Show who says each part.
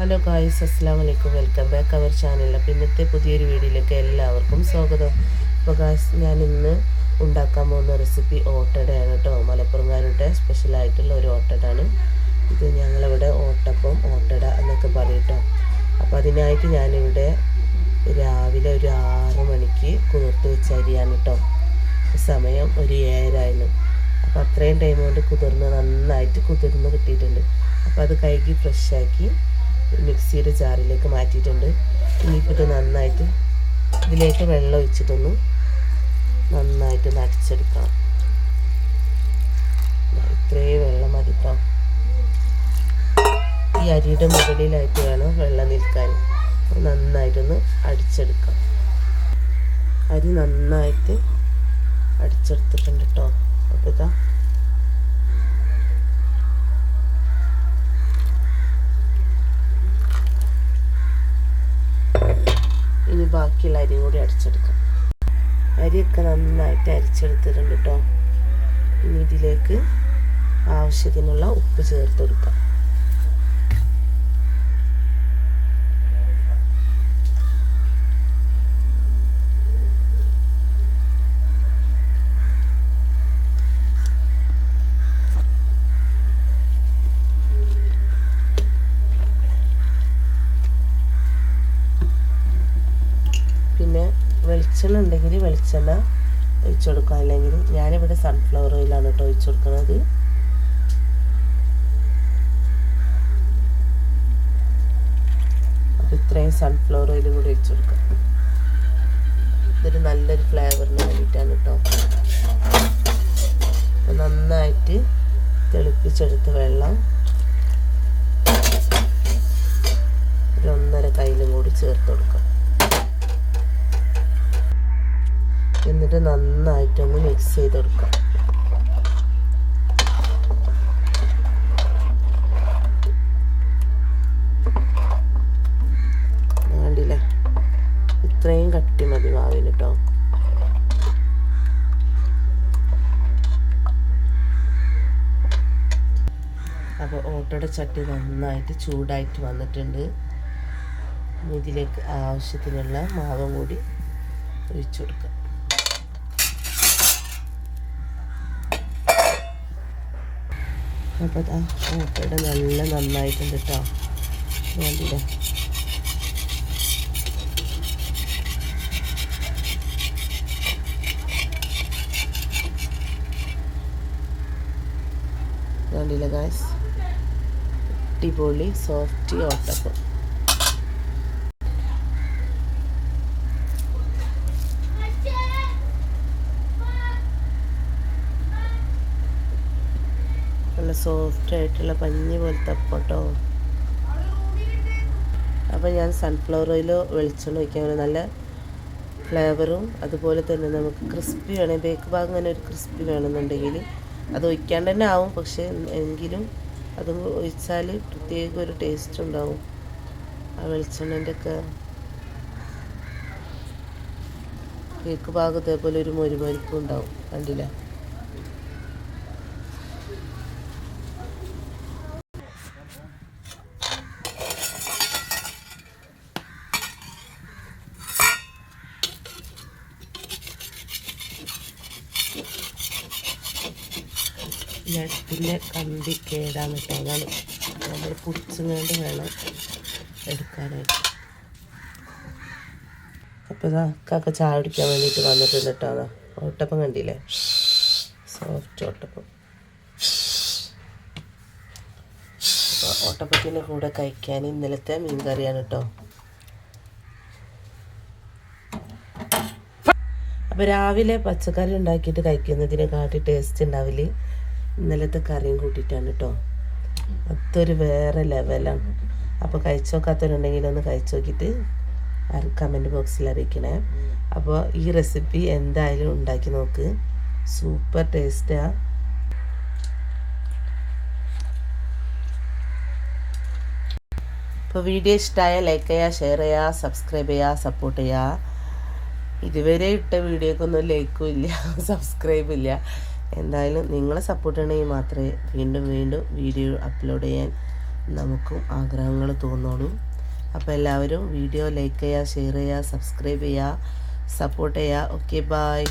Speaker 1: Hello guys അസ്സാം വലൈക്കും welcome back our channel അപ്പോൾ ഇന്നത്തെ പുതിയൊരു വീഡിയോയിലേക്ക് എല്ലാവർക്കും സ്വാഗതം. അപ്പോൾ ഗായ്സ് ഞാൻ ഇന്ന് ഉണ്ടാക്കാൻ പോകുന്ന റെസിപ്പി ഓട്ടടയാണ് കേട്ടോ. മലപ്പുറംകാരുടെ സ്പെഷ്യലായിട്ടുള്ള ഒരു ഓട്ടടാണ് ഇത് ഞങ്ങളിവിടെ ഓട്ടപ്പം ഓട്ടട എന്നൊക്കെ പറയും കേട്ടോ. അപ്പോൾ അതിനായിട്ട് ഞാനിവിടെ രാവിലെ ഒരു ആറ് മണിക്ക് കുതിർത്ത് വെച്ച അരിയാണ് കേട്ടോ. സമയം ഒരു ഏഴരായിരുന്നു അപ്പോൾ അത്രയും ടൈം കൊണ്ട് കുതിർന്ന് നന്നായിട്ട് കുതിർന്ന് കിട്ടിയിട്ടുണ്ട്. അപ്പോൾ അത് കഴുകി ഫ്രഷാക്കി മിക്സിയുടെ ജാറിലേക്ക് മാറ്റിയിട്ടുണ്ട്. ഇനിയിപ്പോൾ ഇത് നന്നായിട്ട് ഇതിലേക്ക് വെള്ളം ഒഴിച്ചിട്ടൊന്ന് നന്നായിട്ട് നടിച്ചെടുക്കണം ഇത്രയും വെള്ളം മതി ഈ അരിയുടെ മുകളിലായിട്ട് വേണം വെള്ളം നിൽക്കാൻ. നന്നായിട്ടൊന്ന് അടിച്ചെടുക്കാം. അരി നന്നായിട്ട് അടിച്ചെടുത്തിട്ടുണ്ട് കേട്ടോ അപ്പോൾ ഇതാ ഇനി ബാക്കിയുള്ള അരിയും കൂടി അടിച്ചെടുക്കാം അരിയൊക്കെ നന്നായിട്ട് അരിച്ചെടുത്തിട്ടുണ്ട് കേട്ടോ ഇനി ഇതിലേക്ക് ആവശ്യത്തിനുള്ള ഉപ്പ് ചേർത്ത് കൊടുക്കാം. വെളിച്ചെണ്ണ ഉണ്ടെങ്കിൽ വെളിച്ചെണ്ണ ഒഴിച്ചു കൊടുക്കുക. അല്ലെങ്കിൽ ഞാനിവിടെ സൺഫ്ലവർ ഓയിലാണ് കേട്ടോ ഒഴിച്ചു കൊടുക്കുന്നത്. അപ്പോൾ ഇത്രയും സൺഫ്ലവർ ഓയിലും കൂടി ഒഴിച്ചു കൊടുക്കാം. ഇതൊരു നല്ലൊരു ഫ്ലേവറിന് വേണ്ടിയിട്ടാണ് കേട്ടോ നന്നായിട്ട് തെളിപ്പിച്ചെടുത്ത വെള്ളം ഒരു ഒന്നര കയ്യിലും കൂടി ചേർത്ത് കൊടുക്കാം. എന്നിട്ട് നന്നായിട്ട് നന്നായിട്ടൊന്ന് മിക്സ് ചെയ്തെടുക്കാം വേണ്ടില്ലേ ഇത്രയും കട്ടി മതി മാവിന് കേട്ടോ അപ്പോൾ ഓട്ടോയുടെ ചട്ടി നന്നായിട്ട് ചൂടായിട്ട് വന്നിട്ടുണ്ട്. ഇതിലേക്ക് ആവശ്യത്തിനുള്ള മാവും കൂടി ഒഴിച്ചു കൊടുക്കാം. അപ്പോൾ ആ ഓട്ടയുടെ നല്ല നന്നായിട്ടുണ്ട് കേട്ടോ വേണ്ടില്ല വേണ്ടില്ല ഗായ്സ് അടിപൊളി സോഫ്റ്റ് ഓട്ടപ്പം സോഫ്റ്റ് ആയിട്ടുള്ള പഞ്ഞി പോലത്തെ അപ്പോട്ടോ. അപ്പോൾ ഞാൻ സൺഫ്ലവർ ഓയിൽ വെളിച്ചെണ്ണ ഒഴിക്കാൻ നല്ല ഫ്ലേവറും അതുപോലെ തന്നെ നമുക്ക് ക്രിസ്പി വേണം. ബേക്ക് ഭാഗം അങ്ങനെ ഒരു ക്രിസ്പി വേണമെന്നുണ്ടെങ്കിൽ അത് ഒഴിക്കാണ്ട് തന്നെ ആവും. പക്ഷേ എങ്കിലും അത് ഒഴിച്ചാൽ പ്രത്യേക ഒരു ടേസ്റ്റ് ഉണ്ടാവും. ആ വെളിച്ചെണ്ണന്റെ ഒക്കെ കേക്ക് ഭാഗം ഇതേപോലെ ഒരു മൊരുമരിപ്പും ഉണ്ടാവും. കണ്ടില്ല? പിന്നെ കമ്പി കേടാൻ കിട്ടാൻ നമ്മൾ പൊടിച്ചുകൊണ്ട് വേണം എടുക്കാനായിട്ട്. അപ്പോൾ ഇതാ കാക്ക ചായ കുടിക്കാൻ വേണ്ടിയിട്ട് വന്നിട്ടുണ്ട് കേട്ടോ. അതാ ഓട്ടപ്പം കണ്ടില്ലേ? സോഫ്റ്റ് ഓട്ടപ്പം. ഓട്ടപ്പത്തിന്റെ കൂടെ കഴിക്കാൻ ഇന്നലത്തെ മീൻ കറിയാണ് കേട്ടോ. അപ്പോൾ രാവിലെ പച്ചക്കറി ഉണ്ടാക്കിയിട്ട് കഴിക്കുന്നതിനെക്കാട്ടി ടേസ്റ്റ് ഉണ്ടാവില്ല ഇന്നലത്തെ കറിയും കൂട്ടിയിട്ടാണ് കേട്ടോ അതൊരു വേറെ ലെവലാണ് അപ്പോൾ കഴിച്ചു നോക്കാത്തവരുണ്ടെങ്കിൽ ഒന്ന് കഴിച്ചു നോക്കിയിട്ട് കമന്റ് ബോക്സിൽ അറിയിക്കണേ. അപ്പോൾ ഈ റെസിപ്പി എന്തായാലും ഉണ്ടാക്കി നോക്ക്. സൂപ്പർ ടേസ്റ്റാണ് അപ്പോൾ വീഡിയോ ഇഷ്ടമായ ലൈക്ക് ചെയ്യുക ഷെയർ ചെയ്യുക സബ്സ്ക്രൈബ് ചെയ്യുക സപ്പോർട്ട് ചെയ്യുക. ഇതുവരെ ഇട്ട വീഡിയോക്കൊന്നും ലൈക്കും ഇല്ല സബ്സ്ക്രൈബ് ഇല്ല. എന്തായാലും നിങ്ങളെ സപ്പോർട്ട് ഉണ്ടെങ്കിൽ മാത്രമേ വീണ്ടും വീണ്ടും വീഡിയോ അപ്ലോഡ് ചെയ്യാൻ നമുക്കും ആഗ്രഹങ്ങൾ തോന്നുള്ളൂ. അപ്പോൾ എല്ലാവരും വീഡിയോ ലൈക്ക് ചെയ്യുക ഷെയർ ചെയ്യുക സബ്സ്ക്രൈബ് ചെയ്യുക സപ്പോർട്ട് ചെയ്യുക. Okay bye